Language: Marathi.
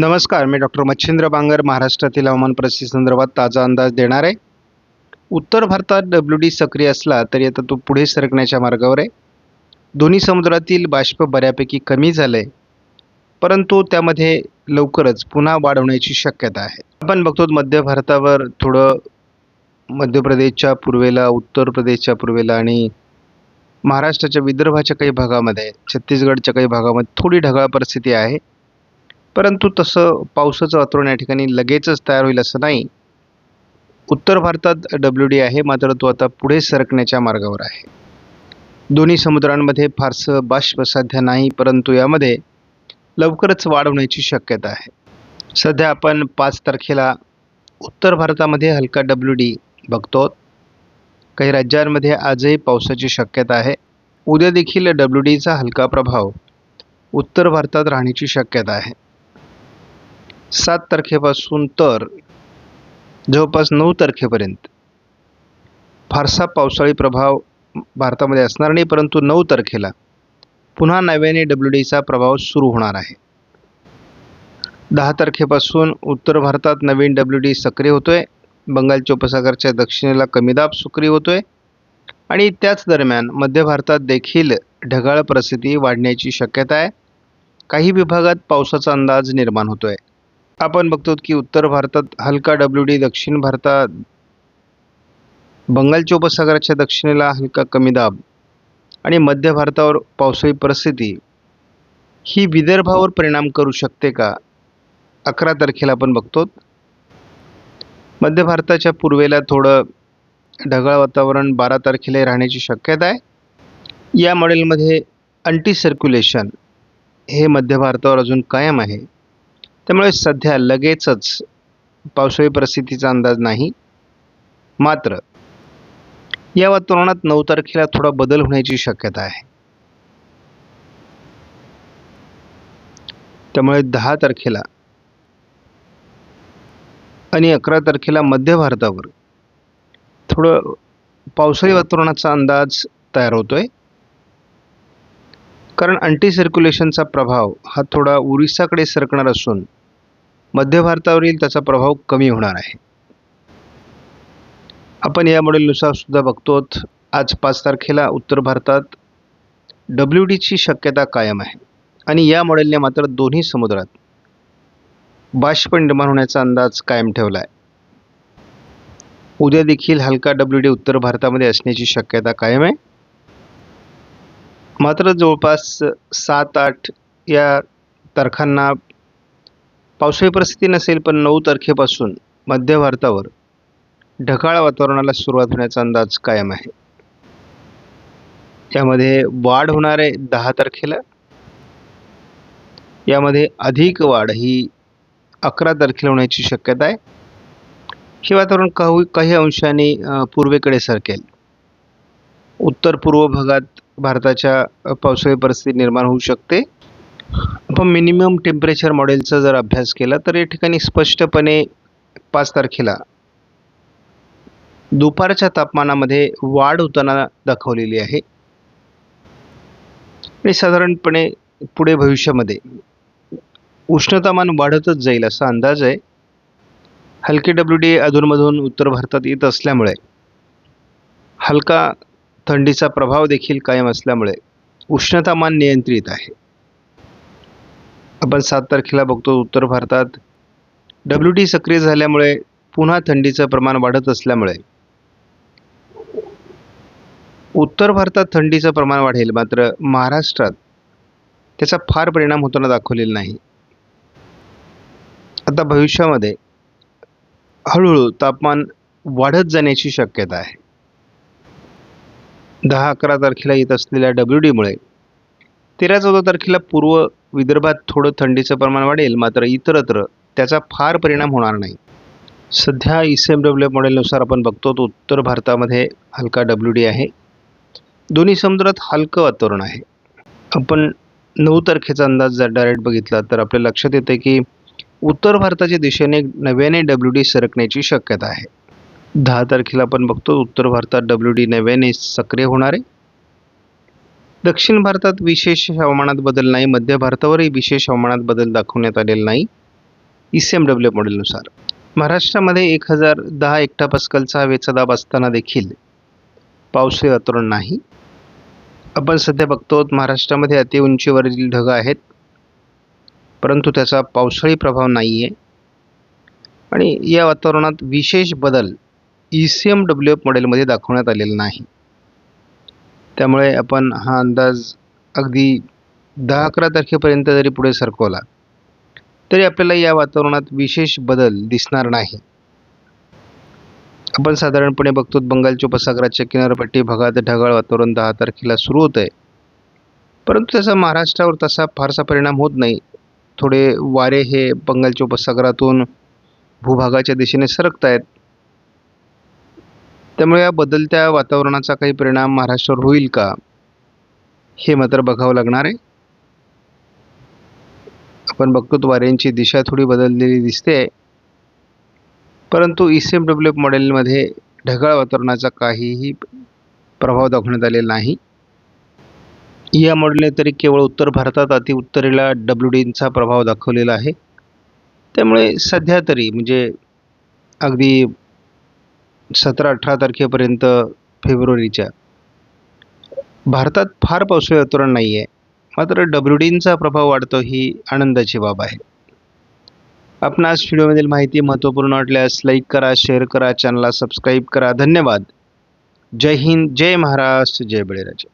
नमस्कार मी डॉक्टर मच्छिंद्र बांगर महाराष्ट्रातील हवामान परिस्थिती संदर्भात ताजा अंदाज देणार आहे. उत्तर भारतात डब्ल्यू डी सक्रिय असला तरी आता तो पुढे सरकण्याच्या मार्गावर आहे. दोन्ही समुद्रातील बाष्प बऱ्यापैकी कमी झालं आहे परंतु त्यामध्ये लवकरच पुन्हा वाढ होण्याची शक्यता आहे. आपण बघतो मध्य भारतावर थोडं मध्य प्रदेशच्या पूर्वेला उत्तर प्रदेशच्या पूर्वेला आणि महाराष्ट्राच्या विदर्भाच्या काही भागामध्ये छत्तीसगडच्या काही भागामध्ये थोडी ढगाळ परिस्थिती आहे. परंतु तसं पावसाचं वातावरण या ठिकाणी लगेचच तयार होईल असं नाही. उत्तर भारतात डब्ल्यू डी आहे मात्र तो आता पुढे सरकण्याच्या मार्गावर आहे. दोन्ही समुद्रांमध्ये फारसं बाष्प सध्या नाही परंतु यामध्ये लवकरच वाढ होण्याची शक्यता आहे. सध्या आपण पाच तारखेला उत्तर भारतामध्ये हलका डब्ल्यू डी बघतो. काही राज्यांमध्ये आजही पावसाची शक्यता आहे. उद्या देखील डब्ल्यू डीचा हलका प्रभाव उत्तर भारतात राहण्याची शक्यता आहे. सात तारखेपासून तर जवळपास नऊ तारखेपर्यंत फारसा पावसाळी प्रभाव भारतामध्ये असणार नाही परंतु नऊ तारखेला पुन्हा नव्याने डब्ल्यू डीचा प्रभाव सुरू होणार आहे. दहा तारखेपासून उत्तर भारतात नवीन डब्ल्यू डी सक्रिय होतोय. बंगालच्या उपसागरच्या दक्षिणेला कमी दाब सक्रिय होतोय. आणि त्याच दरम्यान मध्य भारतात देखील ढगाळ परिस्थिती वाढण्याची शक्यता आहे. काही विभागात पावसाचा अंदाज निर्माण होतोय. आपण बघतो की उत्तर भारतात हलका डब्ल्यू डी दक्षिण भारतात बंगालच्या उपसागराच्या दक्षिणेला हलका कमी दाब आणि मध्य भारतावर पावसाळी परिस्थिती ही विदर्भावर परिणाम करू शकते का? अकरा तारखेला आपण बघतो. मध्य भारताच्या पूर्वेला थोडं ढगाळ वातावरण बारा तारखेला राहण्याची शक्यता आहे. या मॉडेलमध्ये अँटी सर्क्युलेशन हे मध्य भारतावर अजून कायम आहे. त्यामुळे सध्या लगेचच पावसाळी परिस्थितीचा अंदाज नाही. मात्र या वातावरणात नऊ तारखेला थोडा बदल होण्याची शक्यता आहे. त्यामुळे दहा तारखेला आणि अकरा तारखेला मध्य भारतावर थोडं पावसाळी वातावरणाचा अंदाज तयार होतोय. कारण अँटी सर्क्युलेशनचा प्रभाव हा थोडा उरिसाकडे सरकणार असून मध्य भारतावरील त्याचा प्रभाव कमी होणार आहे. आपण या मॉडेलनुसार सुद्धा बघतो आज पाच तारखेला उत्तर भारतात डब्ल्यू डीची शक्यता कायम आहे. आणि या मॉडेलने मात्र दोन्ही समुद्रात बाष्प निर्माण होण्याचा अंदाज कायम ठेवला आहे उद्या देखील हलका डब्ल्यू डी उत्तर भारतामध्ये असण्याची शक्यता कायम आहे. मात्र जवळपास सात आठ या तारखांना पावसाळी परिस्थिती नसेल पण नऊ तारखेपासून मध्य भारतावर ढगाळ वातावरणाला सुरुवात होण्याचा अंदाज कायम आहे. यामध्ये वाढ होणार आहे दहा तारखेला. यामध्ये अधिक वाढ ही अकरा तारखेला होण्याची शक्यता आहे. हे वातावरण काही काही अंशाने पूर्वेकडे सरकेल. उत्तर पूर्व भागात भारताच्या पावसाळी परिस्थिती निर्माण होऊ शकते. आपण मिनिमम टेम्परेचर मॉडेलचा जर अभ्यास केला तर या ठिकाणी स्पष्टपणे पाच तारखेला दुपारच्या तापमानामध्ये वाढ होताना दाखवलेली आहे. आणि साधारणपणे पुढे भविष्यामध्ये उष्णतामान वाढतच जाईल असा अंदाज आहे. हलके डब्ल्यू डी अधूनमधून उत्तर भारतात येत असल्यामुळे हलका थंडीचा प्रभाव देखील कायम असल्यामुळे उष्णतामान नियंत्रित आहे. आपण सात तारखेला बघतो उत्तर भारतात. डब्ल्यू डी सक्रिय झाल्यामुळे पुन्हा थंडीचं प्रमाण वाढत असल्यामुळे उत्तर भारतात थंडीचं प्रमाण वाढेल मात्र महाराष्ट्रात त्याचा फार परिणाम होताना दाखवलेला नाही. आता भविष्यामध्ये हळूहळू तापमान वाढत जाण्याची शक्यता आहे. दहा अकरा तारखेला येत असलेल्या डब्ल्यू डीमुळे तेरा चौदा तारखेला पूर्व विदर्भात थोडं थंडीचं प्रमाण वाढेल मात्र इतरत्र त्याचा फार परिणाम होणार नाही. सध्या ई सी एम डब्ल्यू मॉडेलनुसार आपण बघतो तो उत्तर भारतामध्ये हलका डब्ल्यू डी आहे. दोन्ही समुद्रात हलकं वातावरण आहे. आपण नऊ तारखेचा अंदाज जर डायरेक्ट बघितला तर आपल्या लक्षात येतं की उत्तर भारताच्या दिशेने नव्याने डब्ल्यू डी सरकण्याची शक्यता आहे. दहा तारखेला आपण बघतो उत्तर भारतात डब्ल्यू डी नव्याने सक्रिय होणार आहे. दक्षिण भारतात विशेष हवामानात बदल नाही मध्य भारतावरही विशेष हवामानात बदल दाखवण्यात आलेला नाही ई सी एम डब्ल्यू मॉडेलनुसार. महाराष्ट्रामध्ये एक हजार दहा एकटा पस्कलचा हवेचा दाब असताना देखील पावसाळी वातावरण नाही. आपण सध्या बघतो महाराष्ट्रामध्ये अतिउंचीवरील ढग आहेत परंतु त्याचा पावसाळी प्रभाव नाही आहे आणि या वातावरणात विशेष बदल E C M W F मॉडेलमध्ये दाखवण्यात आलेला नाही. त्यामुळे आपण हा अंदाज अगदी दहा अकरा तारखेपर्यंत जरी पुढे सरकवला तरी आपल्याला या वातावरणात विशेष बदल दिसणार नाही. आपण साधारणपणे बघतो बंगालच्या उपसागराच्या किनारपट्टी भागात ढगाळ वातावरण दहा तारखेला सुरू होतं आहे परंतु त्याचा महाराष्ट्रावर तसा फारसा परिणाम होत नाही. थोडे वारे हे बंगालच्या उपसागरातून भूभागाच्या दिशेने सरकत आहेत त्यामुळे या बदलत्या वातावरणाचा काही परिणाम महाराष्ट्रावर होईल का? हे मात्र बघावं लागणार आहे. आपण बघतो वाऱ्यांची दिशा थोडी बदललेली दिसते. परंतु E C M W F मॉडेलमध्ये ढगाळ वातावरणाचा काहीही प्रभाव दाखवण्यात आलेला नाही. या मॉडेलने तरी केवळ उत्तर भारतात अति उत्तरेला डब्ल्यू डीचा प्रभाव दाखवलेला आहे. त्यामुळे सध्या तरी म्हणजे अगदी सतरा अठरा तारखेपर्यंत फेब्रुवारीच्या. भारतात फार पावसाळी वातावरण नाही आहे मात्र डब्ल्यू डीचा प्रभाव वाढतो ही आनंदाची बाब आहे. आपण आज व्हिडिओमधील माहिती महत्त्वपूर्ण वाटल्यास लाईक करा शेअर करा चॅनलला सबस्क्राईब करा. धन्यवाद. जय हिंद जय महाराष्ट्र जय बळीराजा.